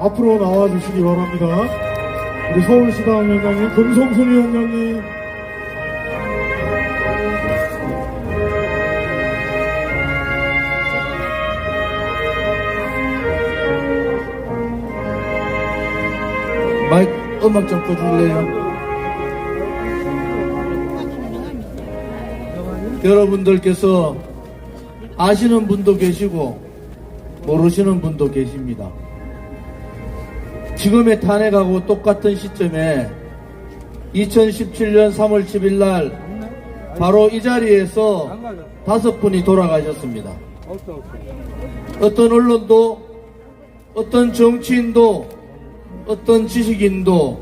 앞으로 나와주시기 바랍니다. 우리 서울시당 위원장님, 금성순 위원장님, 마이크 음악 좀 꺼줄래요? 여러분들께서 아시는 분도 계시고 모르시는 분도 계십니다. 지금의 탄핵하고 똑같은 시점에 2017년 3월 10일 날 바로 이 자리에서 다섯 분이 돌아가셨습니다. 어떤 언론도 어떤 정치인도 어떤 지식인도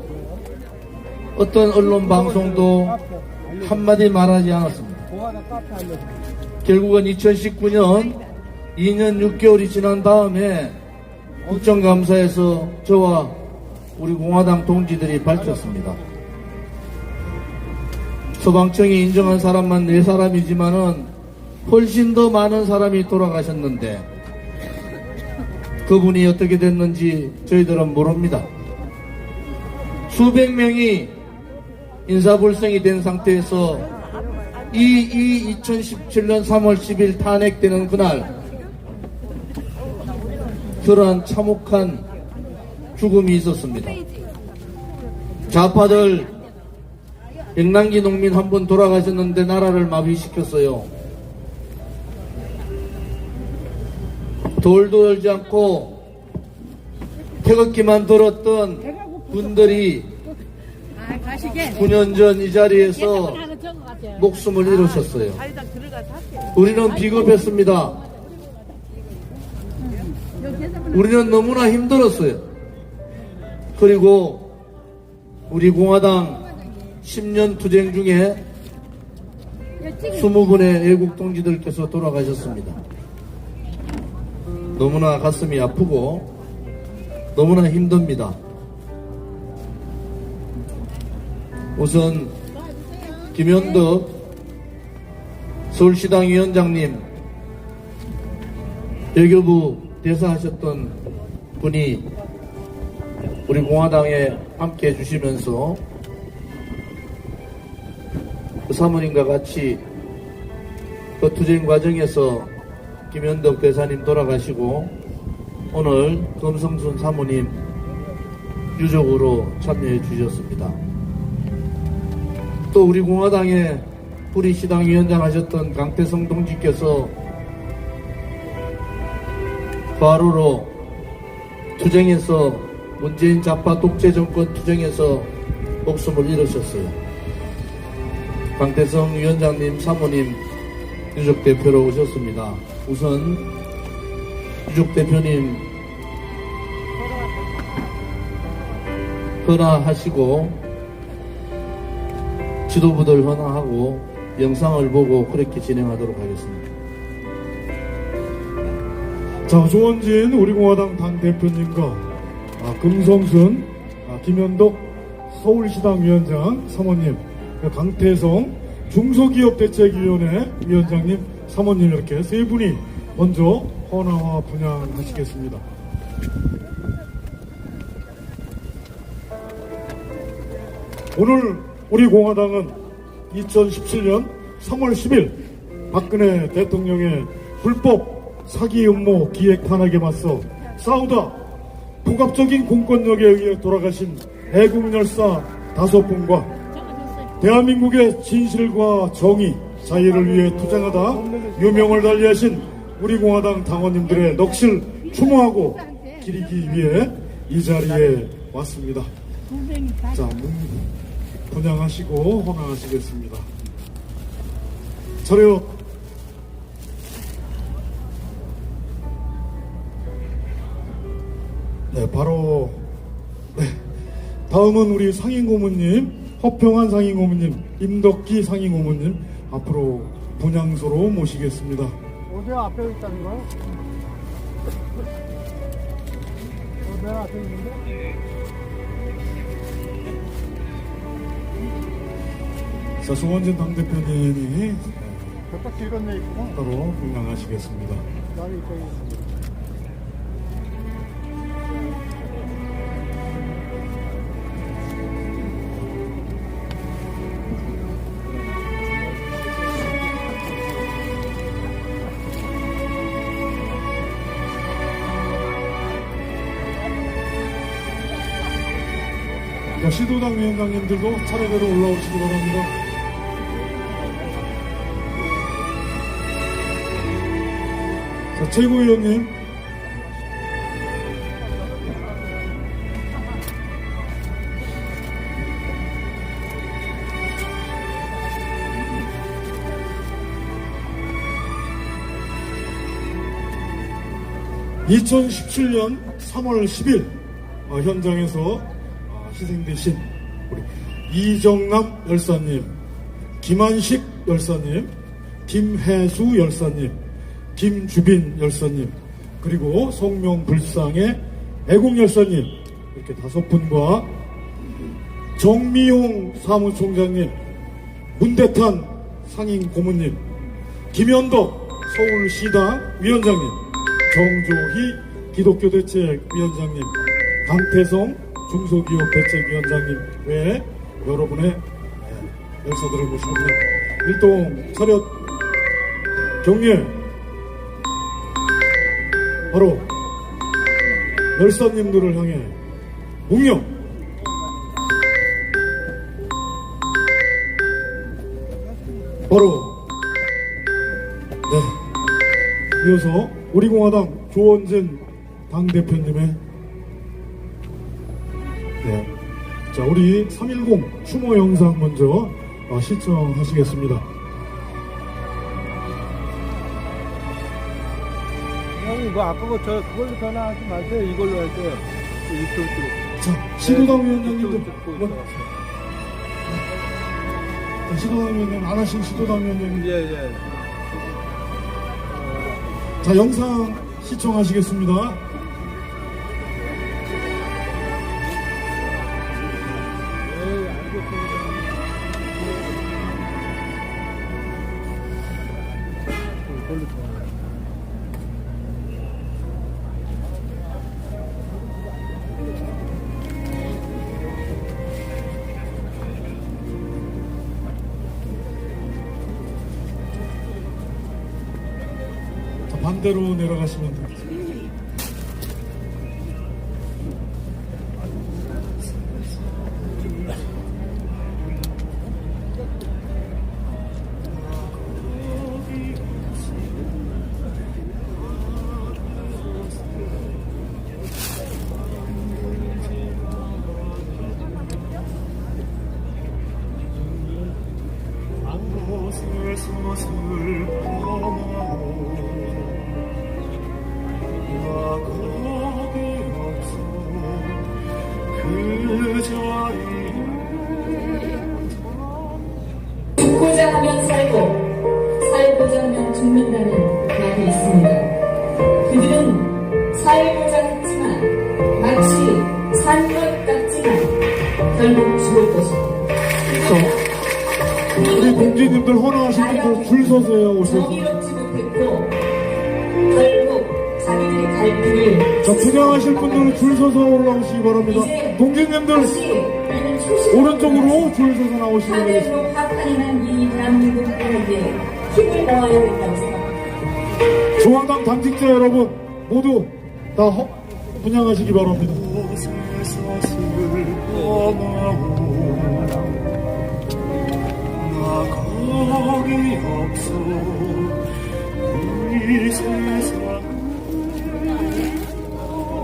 어떤 언론 방송도 한마디 말하지 않았습니다. 결국은 2019년 2년 6개월이 지난 다음에 국정감사에서 저와 우리 공화당 동지들이 밝혔습니다. 소방청이 인정한 사람만 4사람이지만은 훨씬 더 많은 사람이 돌아가셨는데 그분이 어떻게 됐는지 저희들은 모릅니다. 수백 명이 인사불성이 된 상태에서 이, 이 2017년 3월 10일 탄핵되는 그날 그러한 참혹한 죽음이 있었습니다. 좌파들 백남기 농민 한 분 돌아가셨는데 나라를 마비시켰어요. 돌도 열지 않고 태극기만 들었던 분들이 아, 가시게. 9년 전 이 자리에서. 목숨을 잃으셨어요. 우리는 비겁했습니다. 우리는 너무나 힘들었어요. 그리고 우리 공화당 10년 투쟁 중에 20분의 애국 동지들께서 돌아가셨습니다. 너무나 가슴이 아프고 너무나 힘듭니다. 우선 김현덕 서울시당 위원장님 외교부 대사하셨던 분이 우리 공화당에 함께 해주시면서 그 사모님과 같이 그 투쟁 과정에서 김현덕 대사님 돌아가시고 오늘 금성순 사모님 유족으로 참여해 주셨습니다. 또 우리 공화당의 우리 시당 위원장 하셨던 강태성 동지께서 과로로 투쟁에서 문재인 좌파 독재 정권 투쟁에서 목숨을 잃으셨어요. 강태성 위원장님 사모님 유족 대표로 오셨습니다. 우선 유족 대표님 헌화하시고 지도부들 헌화하고 영상을 보고 그렇게 진행하도록 하겠습니다. 자, 조원진 우리 공화당 당대표님과 아, 금성순, 아, 김현덕 서울시당 위원장 사모님, 강태성 중소기업대책위원회 위원장님 사모님 이렇게 세 분이 먼저 헌화와 분양하시겠습니다. 오늘 우리 공화당은 2017년 3월 10일 박근혜 대통령의 불법 사기 음모 기획 탄핵에 맞서 싸우다 폭압적인 공권력에 의해 돌아가신 애국 열사 다섯 분과 대한민국의 진실과 정의, 자유를 위해 투쟁하다 유명을 달리하신 우리 공화당 당원님들의 넋을 추모하고 기리기 위해 이 자리에 왔습니다. 자, 문 분양하시고 헌화하시겠습니다. 차렷. 네, 바로 네. 다음은 우리 상임고문님, 허평한 상임고문님, 임덕기 상임고문님 앞으로 분향소로 모시겠습니다. 어디 앞에 있다는 거야? 어디 앞에 있는데? 자, 송원진 당대표님이. 따로 분양하시겠습니다. 나는 이쪽에 있어. 자, 시도당 위원장님들도 차례대로 올라오시기 바랍니다. 자, 최고위원님. (2017년 3월 10일) 어, 현장에서 어, 희생되신 우리 이정남 열사님, 김한식 열사님, 김혜수 열사님, 김주빈 열사님, 그리고 성명불상의 애국 열사님 이렇게 다섯 분과 정미용 사무총장님, 문대탄 상임 고문님, 김현덕 서울시당 위원장님, 정조희 기독교대책위원장님, 강태성 중소기업 대책위원장님 외에 여러분의 네, 열사들을 모십니다. 일동 차렷 경례 바로 열사님들을 향해 묵념 바로 네 이어서 우리공화당 조원진 당대표님의 네. 자, 우리 310 추모 영상 먼저 어, 시청하시겠습니다. 형님 뭐 아까 저 그걸로 전화하지 마세요. 이걸로 할게요. 이쪽으로. 자, 시도당 위원장님도 이쪽으로 듣고 뭐. 자, 시도당 위원장 안 하신 시도당 위원장님 예, 예. 자, 영상 시청하시겠습니다. 자, 반대로 내려가시면 됩니다. 죽고자 하면 살고 살고자 하면 죽는다는 말이 있습니다. 그들은 살고자 했지만 마치 산 것 같지만 결국 죽을 것입니다. 우리 동지님들 헌화하신 분들 줄 서세요, 오셔서. 정의롭지 못했고 결국 자기들이 갈 길을 자, 분양하실 분들은 줄 서서 올라오시기 바랍니다. 이제 초심 오른쪽으로 줄 서서 나오시면 되겠습니다. 하늘로 파탄이난 이 대한민국 하나님께 힘을 모아야 된다고 생각합니다. 중앙당 당직자 여러분 모두 다 허, 분양하시기 바랍니다.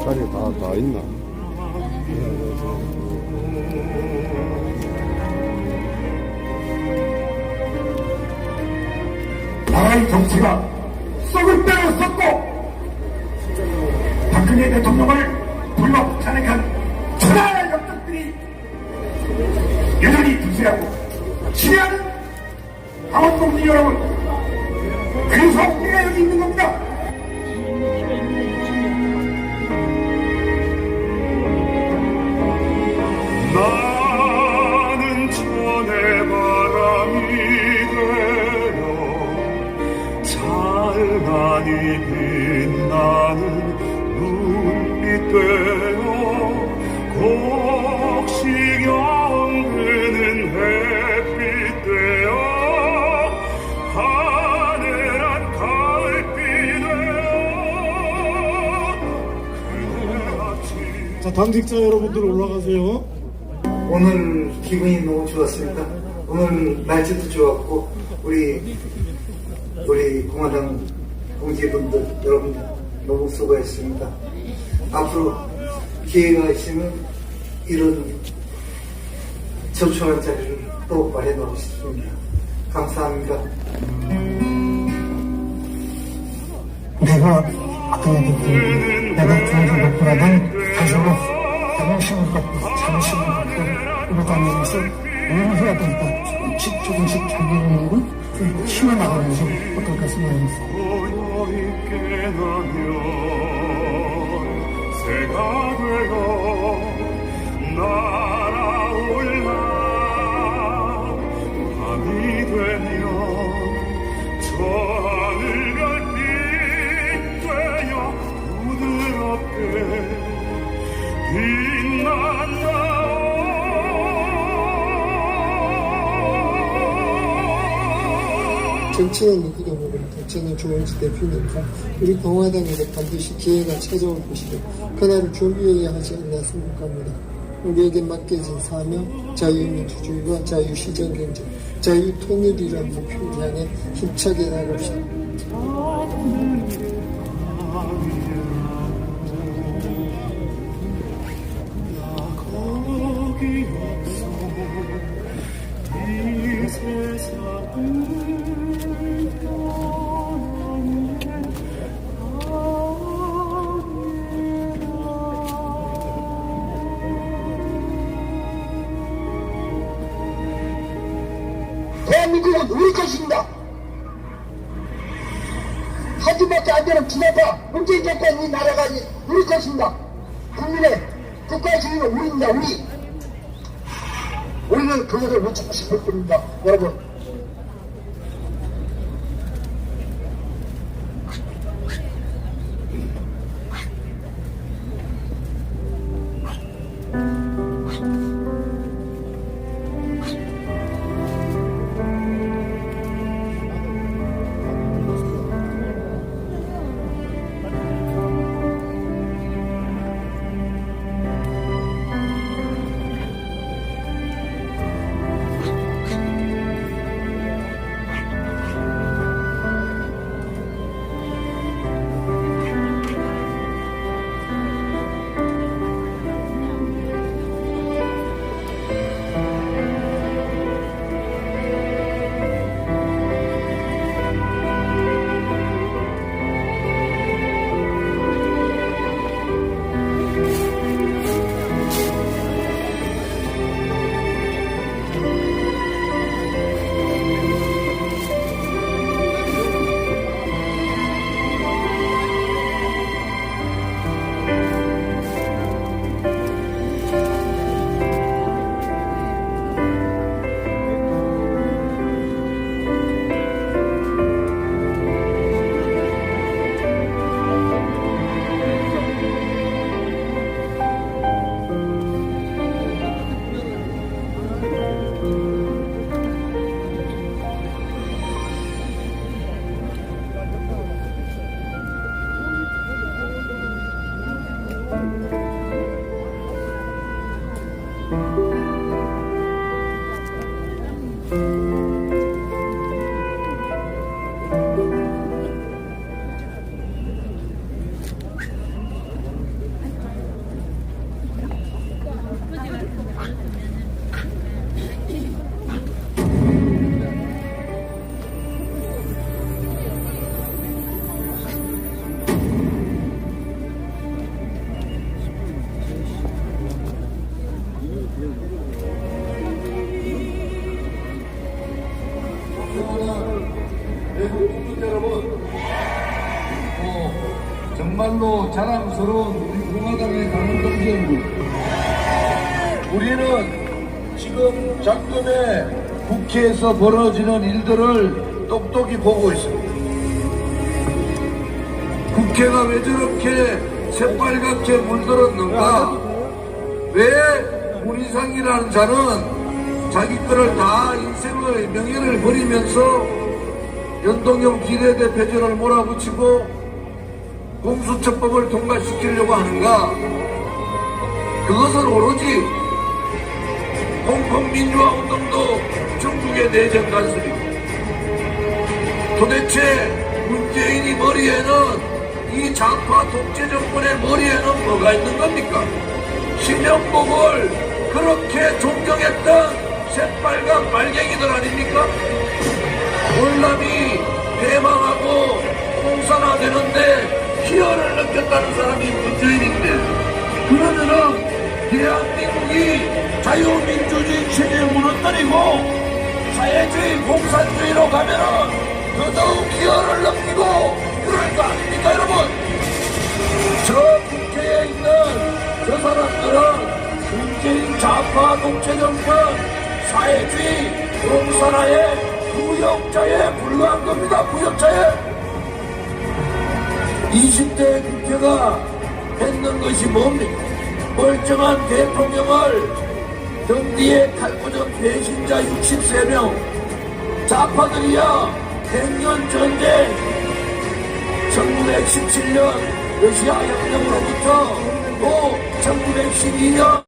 자리 다, 다 있나? 나라의 정치가 썩을 대로 썩고 박근혜 대통령을 불러 탄핵한 천하의 역적들이 여전히 두세하고 치하는 강원동지 여러분 당직자 여러분들 올라가세요. 오늘 기분이 너무 좋았습니다. 오늘 날씨도 좋았고 우리 우리 공화당 동지분들 여러분 너무 수고했습니다. 앞으로 기회가 있으면 이런 접촉한 자리를 또 마련하고 싶습니다. 감사합니다. 내가 그에게 내가 중소독보라는 가족으로 자긍심을 갖고 자긍심을 갖고 이뤄가면서 뭘 해야 될까 조금씩 조금씩 자기를 키워나가면서 어떨까 생각합니다. 고요히 깨나면 새가 되어 부드럽게 정치는 누구도 모릅니다. 저는 조원지 대표니까 우리 공화당에도 반드시 기회가 찾아올 것이고 그날을 준비해야 하지 않나 생각합니다. 우리에게 맡겨진 사명, 자유민주주의와 자유시장 경제, 자유통일이라는 목표를 향해 힘차게 나갑시다. 대한민국은 우리 것입니다. 하지밖에 안 되는 주사파 문재인 정권 이 나라가 이- 우리 것입니다. 국민의 국가주의는 우리입니다. 우리. 그것을 외치고 싶을 뿐입니다. 여러분. 외국 자랑스러운 우리 공화당의 강원 동지여러분, 우리는 지금 작년에 국회에서 벌어지는 일들을 똑똑히 보고 있습니다. 국회가 왜 저렇게 새빨갛게 물들었는가? 왜 문희상이라는 자는 자기 거를 다 인생을 명예를 버리면서 연동형 비례대표제를 몰아붙이고 공수처법을 통과시키려고 하는가? 그것은 오로지 홍콩민주화 운동도 중국의 내정 간섭이고 도대체 문재인이 머리에는 이 좌파 독재 정권의 머리에는 뭐가 있는 겁니까? 신명복을 그렇게 존경했던 새빨간 말갱이들 아닙니까? 월남이 대망하고 공산화되는데 희열을 느꼈다는 사람이 문재인인데 그러면은 대한민국이 자유민주주의 체제에 무너뜨리고 사회주의 공산주의로 가면은 더더욱 희열을 느끼고 그럴 거 아닙니까 여러분? 저 국회에 있는 저 사람들은 문재인 좌파 독재 정권 사회주의 공산화의 부역자에 불과한 겁니다 부역자에 20대 국회가 했는 것이 뭡니까? 멀쩡한 대통령을 등 뒤에 탈구적 배신자 63명 좌파들이야 100년 전쟁 1917년 러시아 혁명으로부터 또 1912년